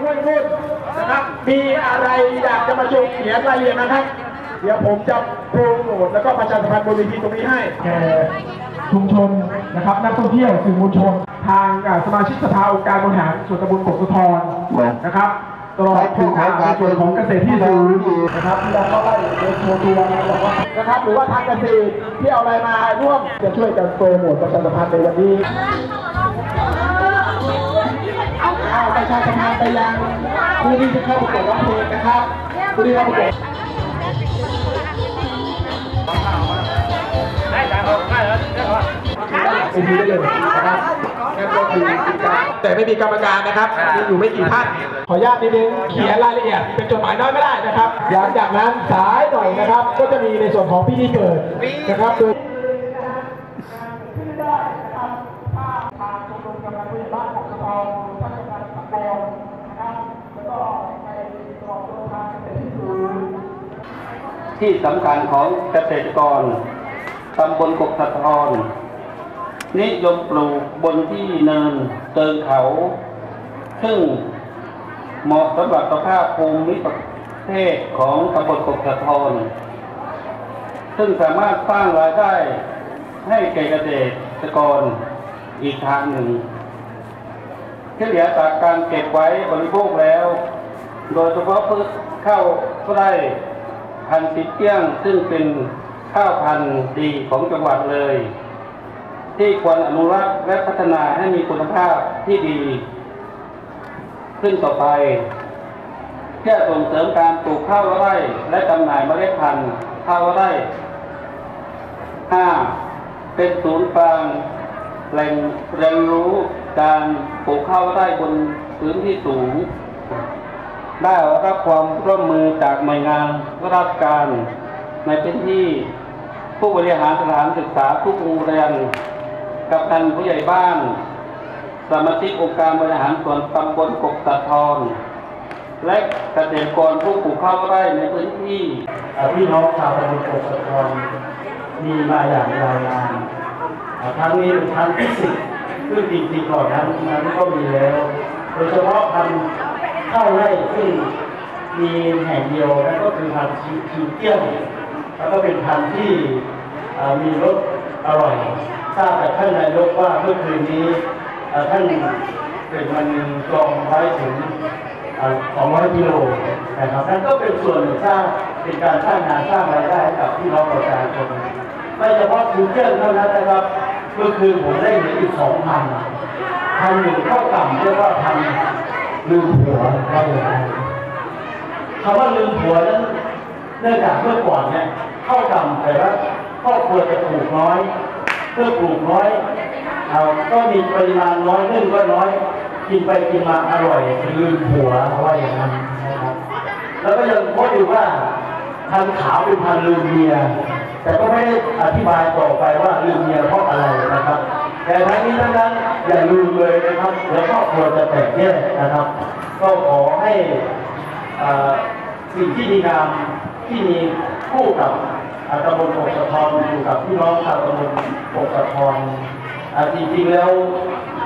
ห้วยรุ่นนะครับ มีอะไรอยากจะมาชมเขียนรายละเอียดนะครับ เดี๋ยวผมจะโปรโมทแล้วก็ประชาสัมพันธ์บนเวทีตรงนี้ให้แก่ชุมชนนะครับนักท่องเที่ยวสื่อมวลชน ทางอ่าสมาชิกสภาองค์การบริหารส่วนตำบลกกสุธรนะครับตลอดถึงอ่าในส่วนของเกษตรที่สูงนะครับที่เราก็ได้เดินโชว์ตัวบอกว่านะครับหรือว่าทางเกษตรที่เอาอะไรมาร่วมจะช่วยกันโปรโมทประชาสัมพันธ์ในวันนี้าประชาสัมพันธ์ไปยังผู้ที่จะเข้าประกวดร้องเพลงนะครับผู้ที่เข้าประกวดเป็นทีได้เลยนะครับนั่นก็คือแต่ไม่มีกรรมการนะครับมีอยู่ไม่กี่ท่านขออนุญาตนิดนึงเขียนรายละเอียดเป็นจดหมายน้อยไม่ได้นะครับหลังจากนั้นสายหน่อยนะครับ ก็จะมีในส่วนของพิธีเปิดนะครับโดย ที่สำคัญของเกษตรกรตำบลกกสะทอนนิยมปลูกบนที่เนินเติงเขา ซึ่งเหมาะสำหรับสภาพภูมิประเทศของตำบลกกสะทอนซึ่งสามารถสร้างรายได้ให้แก่เกษตรกรอีกทางหนึ่งที่เหลือจากการเก็บไว้บริโภคแล้ว โดยเฉพาะพืชข้าวไร่ พันธุ์ติเตี้ยงซึ่งเป็นข้าวพันธุ์ดีของจังหวัดเลย ที่ควรอนุรักษ์และพัฒนาให้มีคุณภาพที่ดี ขึ้นต่อไป เพื่อส่งเสริมการปลูกข้าวไร่และจำหน่ายเมล็ดพันธุ์ข้าวไร่ 5. เป็นศูนย์กลางแหล่งเรียนรู้การปลูกข้าวไร่บนพื้นที่สูง ได้รับความร่วมมือจากหน่วยงานราชการในพื้นที่ผู้บริหารสถานศึกษาทุกโรงเรียนกับท่านผู้ใหญ่บ้าน สมาชิกองค์การบริหารส่วนตำบลกกตะทอนและเกษตรกรผู้ปลูกข้าวไร่ในพื้นที่อ่อพี่น้องชาวตำบลโกสะทอนมีมาอย่างยาวนานเอ่อครั้งนี้เป็นครั้งที่สิบซึ่งจริงๆก่อนนั้นนั้นก็มีแล้ว โดยเฉพาะพัน ธุ์ข้าไร่ซึ่งมีแห่งเดียวนั่นก็คือพันธุ์ชิวชิวเกี้ยงแล้วก็เป็นพันธุ์ที่มีรสอร่อยทราบจากท่านนายกว่าเมื่อคืนนี้ท่านเป็นมันกองไว้ถึง200กิโลนะครับนั่นก็เป็นส่วนหนึ่งสร้างเป็นการสร้างงานสร้างรายได้ให้กับพี่น้องประชาชนไม่เฉพาะทูเกิลเท่านั้นนะครับเมื่อคืนผมได้เห็นอีกสองพันพันหนึ่งเข้าต่ำเรียกว่าพัน ลืมผัวว่าอย่างไรคำว่าลืมผัวนั้นเนื่องจากเมื่อก่อนเนี่ยเข้าต่ำแต่ว่าครอบครัวจะปลูกน้อย เพื่อปลูกน้อยเอาก็มีปริมาณน้อยนึ่งก็น้อยกินไปกินมาอร่อยลืมผัวเขาว่าอย่างนั้นนะครับแล้วก็ยังพบอยู่ว่าพันขาวเป็นพันลืมเมียแต่ก็ไม่ได้อธิบายต่อไปว่าลืมเมียเพราะอะไรนะครับ แต่ทั้งนี้ทั้งนั้นอย่าลืมเลยนะครับเดี๋ยวครอบครัวจะแตกแยกนะครับ ก็ขอให้สิ่งที่ดีงามที่มีคู่กับตำบลปกสะทอนอยู่กับพี่น้องชาวตำบลปกสะทอนอ่จริงๆแล้ว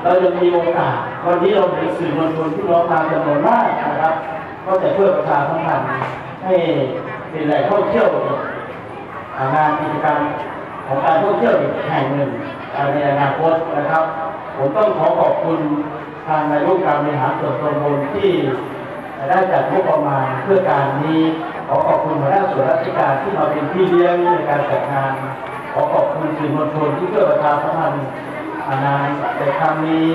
เราจะมีโอกาสวันนี้เราเป็นสื่อมวลชนที่น้องมาจำนวนมากนะครับ ก็จะช่วยประชาสัมพันธ์ให้เป็นแหล่งท่องเที่ยวงานกิจกรรม ของการท่องเที่ยวอีกแห่งหนึ่งในอนาคตนะครับ ผมต้องขอขอบคุณทางนายกการบริหารส่วนตำบลที่ได้จัดงบประมาณเพื่อการนี้ขอขอบคุณหัวหน้าส่วนราชการที่มาเป็นพี่เลี้ยงในการจัดงาน ขอขอบคุณสื่อมวลชนที่ช่วยประชาสัมพันธ์งานแต่ครั้งนี้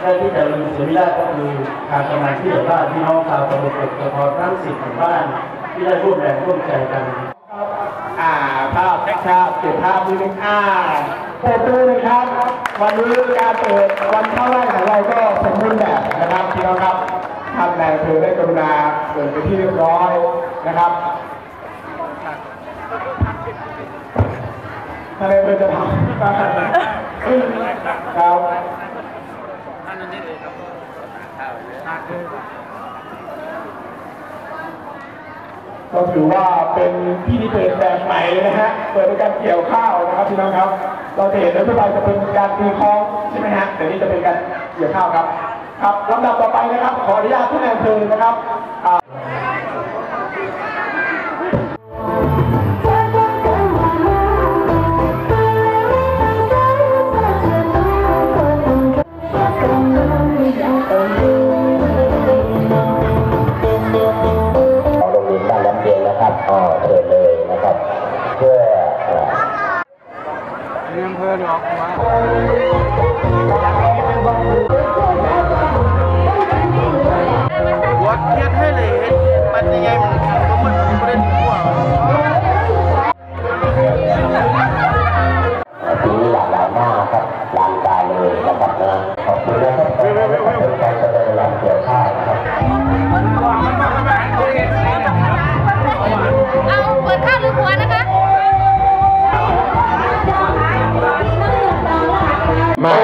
ได้ที่จะลืมเสียไม่ได้ก็คือการทำงานที่เหลือบ้านพี่น้องชาวตำบลกกตะพรทั้งสิบหมู่บ้านที่ได้ร่วมแรงร่วมใจกัน อ่าภาพแท็กชาติเก็บภาพนิดนึงอ่าเปิดดูเลยครับ วันนี้การเปิดวันเข้าไร่ของเราก็สมบูรณ์แบบนะครับพี่น้องครับท่านนายอำเภอได้กรุณาเปิดไปนที่เรียบร้อยนะครับท่านนายอำเภอจะทำครับก็ถือว่าเป็นพิธีเปิด นะฮะ เปิดเป็นการเกี่ยวข้าวนะครับพี่น้องครับ เราจะเห็นรัฐบาลจะเป็นการตีคองใช่ไหมฮะแต่นี่จะเป็นการเกี่ยวข้าวครับ ครับลำดับต่อไปนะครับ ขออนุญาตท่านนายอำเภอนะครับ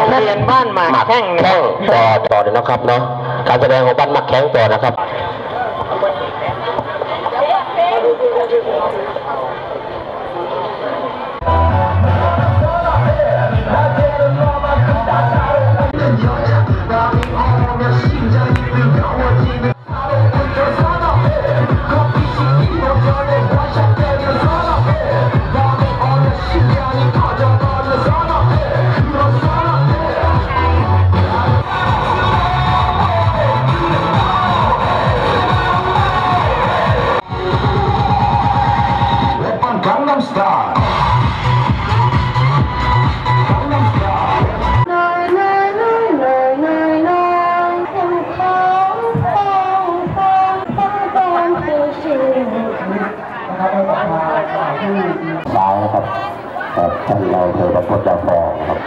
เรียนบ้านมากแข้งต่อต่อเลยนะครับเนาะการแสดงของบ้านมาแข้งต่อนะครับ ซ้ายนะครับครับท่านนายเภอประพจน์ฟองครับ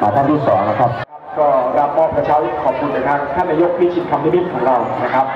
มาท่านที่สองนะครับ ก็รับมอบกระเช้าขอบคุณจากทางท่านนายกพิชิตคำนิมิตของเรานะครับ